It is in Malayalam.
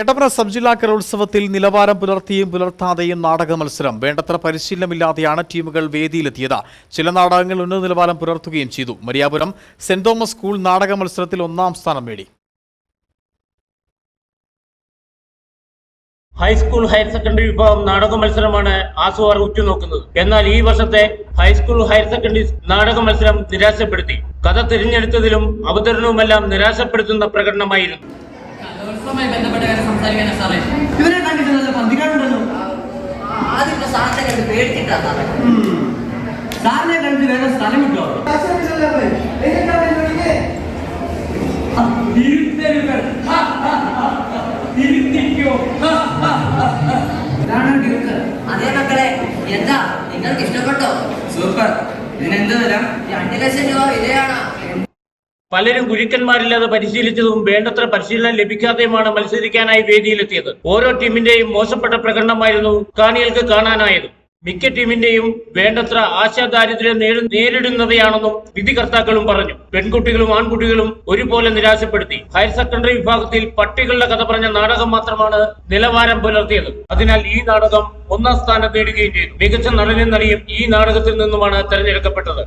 കട്ടപ്പന സബ് ജില്ലാ കലോത്സവത്തിൽ നിലവാരം പുലർത്തിയും പുലർത്താതെയും നാടക മത്സരം. വേണ്ടത്ര പരിശീലനമില്ലാതെയാണ് ടീമുകൾ വേദിയിലെത്തിയത്. ചില നാടകങ്ങൾ ഉന്നത നിലവാരം പുലർത്തുകയും ചെയ്തു. മരിയാപുരം സെന്റ് തോമസ് സ്കൂൾ നാടക മത്സരത്തിൽ ഒന്നാം സ്ഥാനം നേടി. ഹൈസ്കൂൾ ഹയർ സെക്കൻഡറി വിഭാഗം നാടക മത്സരമാണ് ആസുവാർ ഉറ്റുനോക്കുന്നത്. എന്നാൽ ഈ വർഷത്തെ ഹൈസ്കൂൾ ഹയർ സെക്കൻഡറി നാടക മത്സരം നിരാശപ്പെടുത്തി. കഥ തിരഞ്ഞെടുത്തതിലും അവതരണവുമെല്ലാം നിരാശപ്പെടുത്തുന്ന പ്രകടനമായിരുന്നു. ബന്ധപ്പെട്ട സംസാരിക്കാനാ സാറേ. ഇവരെ കണ്ടിട്ട് നല്ല പന്തികാടുണ്ടല്ലോ ആദ്യം സാറിനെ കണ്ട് പേടിച്ചിട്ടാ സാറേ. സാറിനെ കണ്ടിട്ട് വേറെ സ്ഥലം കിട്ടോ അതേ മക്കളെ എന്താ? നിങ്ങൾക്ക് ഇഷ്ടപ്പെട്ടോ? സൂപ്പർ. ഇതിനെന്താ തരാം രണ്ട് ലക്ഷം രൂപ വിലയാണ്. പലരും ഗുരുക്കന്മാരില്ലാതെ പരിശീലിച്ചതും വേണ്ടത്ര പരിശീലനം ലഭിക്കാതെയുമാണ് മത്സരിക്കാനായി വേദിയിലെത്തിയത്. ഓരോ ടീമിന്റെയും മോശപ്പെട്ട പ്രകടനമായിരുന്നു കാണികൾക്ക് കാണാനായത്. മിക്ക ടീമിന്റെയും വേണ്ടത്ര ആശാദാരിദ്ര്യം ദാരിദ്ര്യം നേരിടുന്നവയാണെന്നും വിധികർത്താക്കളും പറഞ്ഞു. പെൺകുട്ടികളും ആൺകുട്ടികളും ഒരുപോലെ നിരാശപ്പെടുത്തി. ഹയർ സെക്കൻഡറി വിഭാഗത്തിൽ പട്ടികളുടെ കഥ പറഞ്ഞ നാടകം മാത്രമാണ് നിലവാരം പുലർത്തിയത്. അതിനാൽ ഈ നാടകം ഒന്നാം സ്ഥാനം നേടുകയും ചെയ്തു. മികച്ച നടനും നടിയും ഈ നാടകത്തിൽ നിന്നുമാണ് തെരഞ്ഞെടുക്കപ്പെട്ടത്.